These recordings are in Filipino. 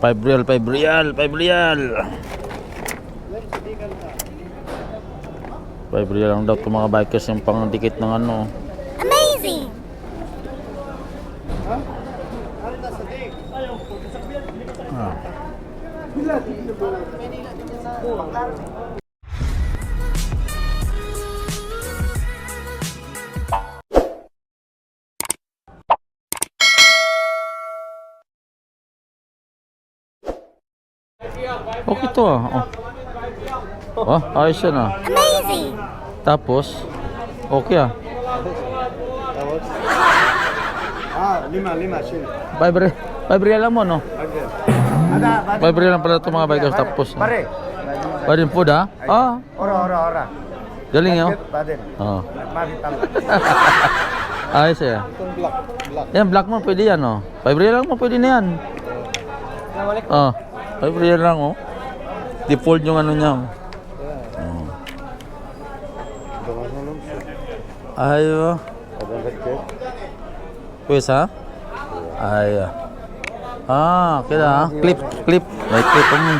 5 real, 5 real, 5 real. 5 real lang daw itong mga bikers yung pang dikit ng ano. Amazing! Ah. Okay to ah. Oh. Oh, ayos yan ah. Amazing! Tapos, okay ah. Ah, lima, lima, shin. 5 real, 5 real lang mo no? Okay. Ada, 5 real lang pala itong mga bikers tapos. Pare. Pa rin food ah? Ah, Ora, ora, ora. galing yun. Oh. Tama. Ayos eh. Itong black, black. Yan, black mo, pwede yan, oh. 5 real lang mo, pwede na yan. Oh, 5 real lang, oh. Default yung ano niya. oh. Oh. Gawa na lang siya. Ay, oh. Ada lecet. Pwes, ha? Ay, ah. Ah, kaya ah. Clip, clip. May clip mo.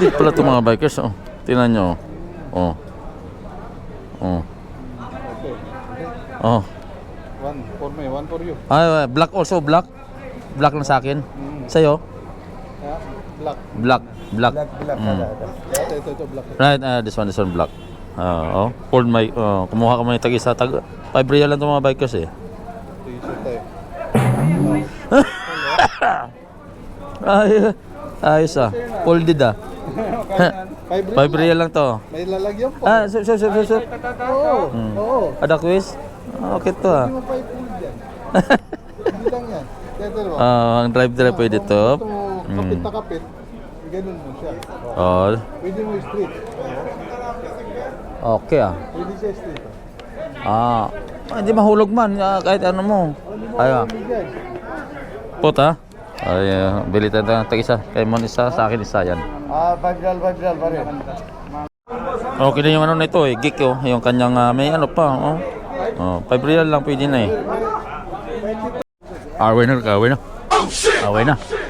Dito pala itong mga bikers, oh. Tingnan nyo, oh. Oh. Oh. One for me, one for you. Ay, ay, black also, black. Black lang sa akin. Sa'yo? Yeah. Black. Black, black. Black, black. Mm. Ada. Ito, ito, ito, black. Right, uh, this one, this one black. Ah, oh, Ford may oh, kumuha ka may tagi sa tag 5 real lang 'tong mga bikers eh. Ay, ayos ah. Folded ah. Five 5 real lang to. May lalagyan pa. Ah, sir, sir, sir, sir. Oo. Hmm. Oo. Ada quiz? Ah, Okay to ah. Hindi mo pa i-pull yan. Hindi lang yan. Ah, ang drive drive pwede to. Mo kapit na kapit. Ganun mo siya. Oh, Pwede mo straight. okay ah. Pwede siya straight. Ah, hindi mahulog man ah, kahit ano mo. Ay, ah. Pwede yan. Puta. Ay, uh, bili tayo ng tag isa. Kay Mon isa, sa akin isa yan. Ah, bagdal, bagdal, pare. Okay na yung ano na ito eh, geek oh. Yung kanyang ah, may ano pa, oh. Oh, 5 real lang pwede na eh. Na, away na. Away na. 5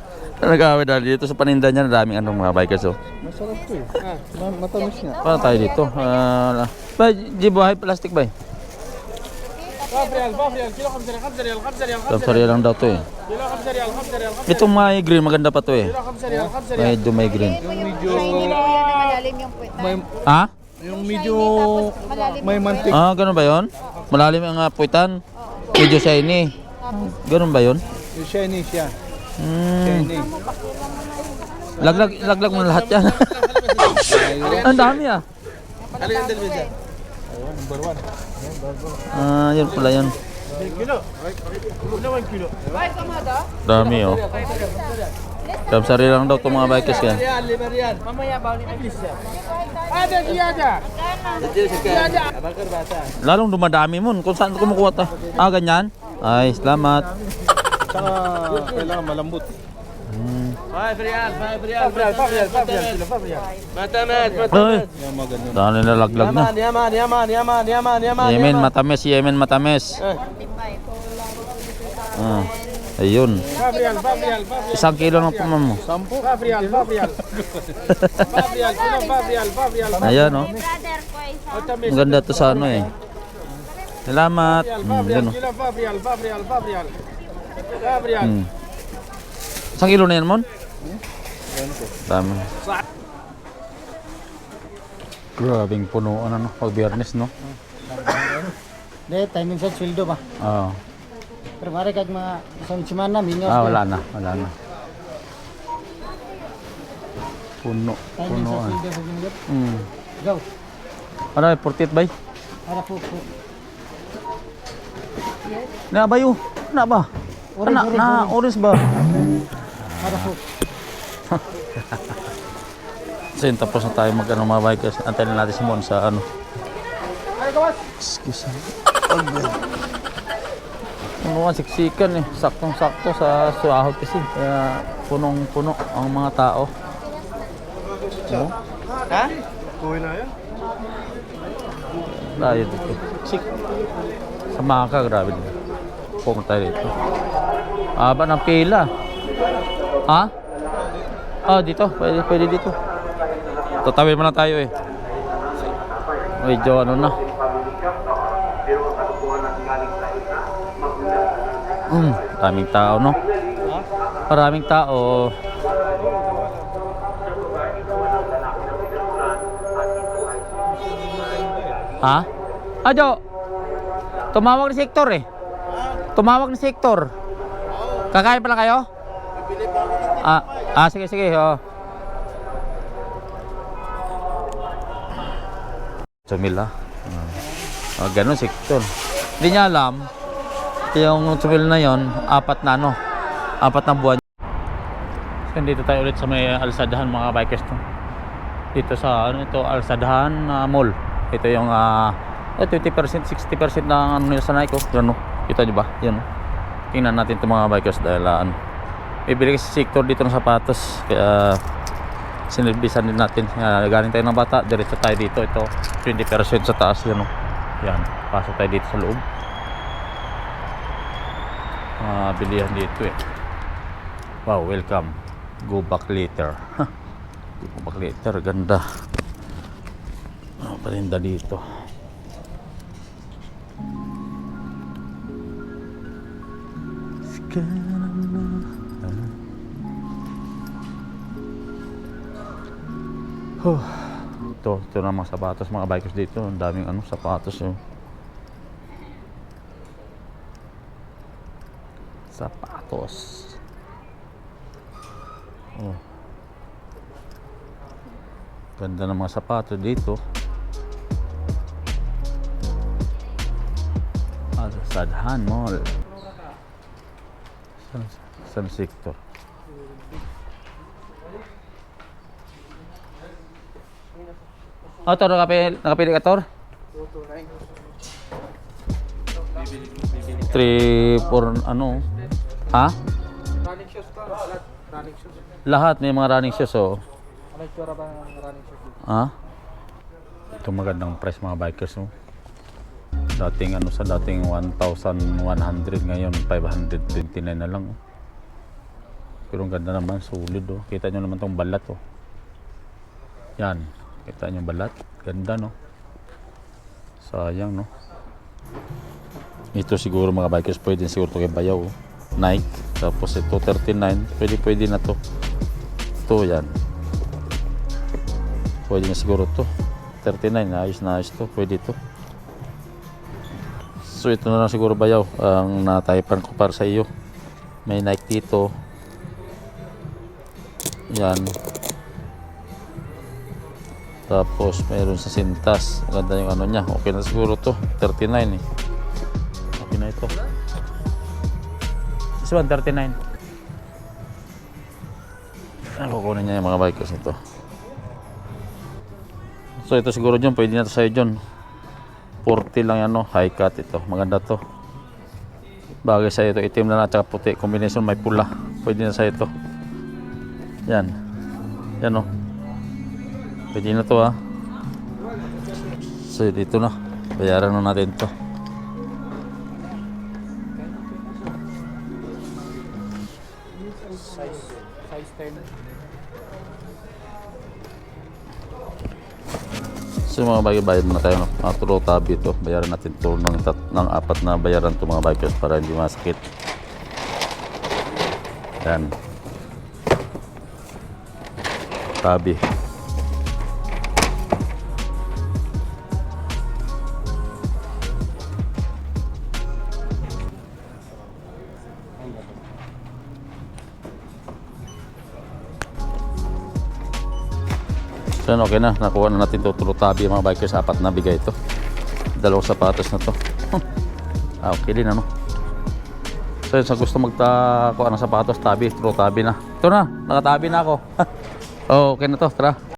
Nag-away dahil dito sa paninda niya, daming anong mga bikers. Oh. Masarap to eh. Ah, matamis nga. Para tayo dito. Ah, uh, ba, jibo, hay plastic ba? Kamsa lang daw to eh. Ito may green, maganda pa to eh. Medyo may green. May, ha? Yung medyo may mantik. Ah, ganun ba yon? Malalim ang ah, uh, puwitan. Medyo shiny. Ganun ba yon? Yung shiny siya. Hmm. Shiny. Laglag, laglag mo lahat yan. ang dami ah. Ano yung television? Ayun, number 1. Ah, yun pala yun. Kilo. Kilo 1 kilo. Dami oh. Kaya sarili lang daw itong mga bikers yan. Riyal, 5 riyal. Mamaya ba ni Iblis yan? Ada ziyada. Ziyada. Bakar bata. Lalong dumadami mo. Kung saan kumukuha ta? Ah, ganyan? Ay, salamat. Saka kailangan malambot. 5 riyal, 5 riyal, 5 riyal, 5 riyal, 5 riyal, kilo, 5 riyal. Matamat, Ay, Yan maganda. dami na laglag na. Yaman, yaman, yaman, yaman, yaman, yaman. Yemen matamis, Yemen matamis. Eh, Ah, ayun. 5 riyal, 5 riyal, 5 riyal. Isang kilo ng pamam mo. 5 riyal, 5 riyal. 5 riyal, kilo, 5 riyal, 5 riyal. Ayan oh. Ang ganda to sa ano eh. Salamat. Riyal, Hmm, 5 riyal, yun kilo, 5 riyal, 5 riyal, 5 riyal. 5 riyal. Hmm. Isang kilo na yan, Mon? Tama. Grabing punuan ano, pag biyernes no? Hindi, timing sa sweldo ba? Oo. Pero mara kag mga isang semana, minyos. Ah, wala na, wala na. Puno, Timing sa punuan. sweldo sa. Hmm. Go. Ano, 48 bay? Para po po. Na ba yun? Na ba? Orange, na, orange, na, orange. orange ba? Para po. So yun, tapos na tayo mag ano, mga bikers. Antayin na natin si Mon sa ano. Excuse me. Ano nga, siksikan eh. Saktong-sakto sa suahot kasi. Kaya punong-puno ang mga tao. Ano? Ha? Layo dito. Sik. Sama ka, grabe din. Pumunta tayo dito. Aba ng pila. Ha? Ah, dito. Pwede, pwede dito. Tatawid mo na tayo eh. Medyo ano na. Mm, daming tao, no? Maraming tao. Ha? Ajo. Tumawag ni sektor eh. Tumawag ni sektor. Kakain pala kayo? Ah, ah sige sige, oh. Sumila. Ah, ganun sektor. Hindi niya alam yung sumil na yon apat na ano, apat na buwan. So, dito tayo ulit sa may Alsadahan mga bikers to. Dito sa ano ito, Alsadahan ah, Mall. Ito yung ah, eh, 20%, 60% ng ano nila sa Nike. Oh. Oh. Kita niyo ba? Yan oh. Tingnan natin itong mga bikers dahil ah, ano. Bibili kasi sector dito ng sapatos. Kaya sinilbisan din natin. Uh, galing tayo ng bata, diretso tayo dito. Ito, 20% sa taas. Yan oh. Yan. Pasok tayo dito sa loob. Mga bilihan dito eh. Wow, welcome. Go back later. Go back later. Ganda. Ano palinda dito? Huh. Ito, ito na mga sapatos, mga bikers dito. Ang daming ano, sapatos yun. Sapatos. Oh. Ganda ng mga sapatos dito. Ah, sa Sadhan Mall. San, san sector? Oh, Tor, nakapili, nakapili ka, Tor? 3, 4, ano? Ha? Running shoes ko. Lahat running shoes. Lahat may mga running shoes, oh. Ano yung ba ng running shoes? Ha? Ito magandang price mga bikers, no? Dating ano sa dating 1,100 ngayon 529 na lang. Oh. Pero ang ganda naman, solid oh. Kita nyo naman tong balat oh. Yan, kita nyo balat. Ganda no. Sayang no. Ito siguro mga bikers pwede siguro to kay bayaw oh. Nike. Tapos ito 39. Pwede pwede na to. Ito yan. Pwede na siguro to. 39, ayos na ayos to. Pwede to. So ito na lang siguro bayaw ang nataypan ko para sa iyo. May Nike dito. Yan. Tapos mayroon sa sintas. Maganda yung ano niya. Okay na siguro to. 39 eh. Okay na ito. This one, 39. Ano kukunin niya yung mga bikers ito. So ito siguro dyan, pwede na to sa'yo dyan. 40 lang yan no, high cut ito. Maganda to. Bagay sa ito, itim na na at puti. Combination may pula. Pwede na sa ito. Yan. Yan no. Pwede na to ha. So dito na. Bayaran na natin to. So mga bagay bayad na tayo. Mga tulo tabi ito. Bayaran natin to ng, tat, ng apat na bayaran to mga bikers para hindi masakit. Yan. Tabi. So okay na. Nakuha na natin to tulo tabi mga bikers. Apat na bigay ito. Dalawang sapatos na to. ah, okay din ano. So yun, sa gusto magtakuha ng sapatos, tabi, tulo tabi na. Ito na, nakatabi na ako. oh, okay na to, tara.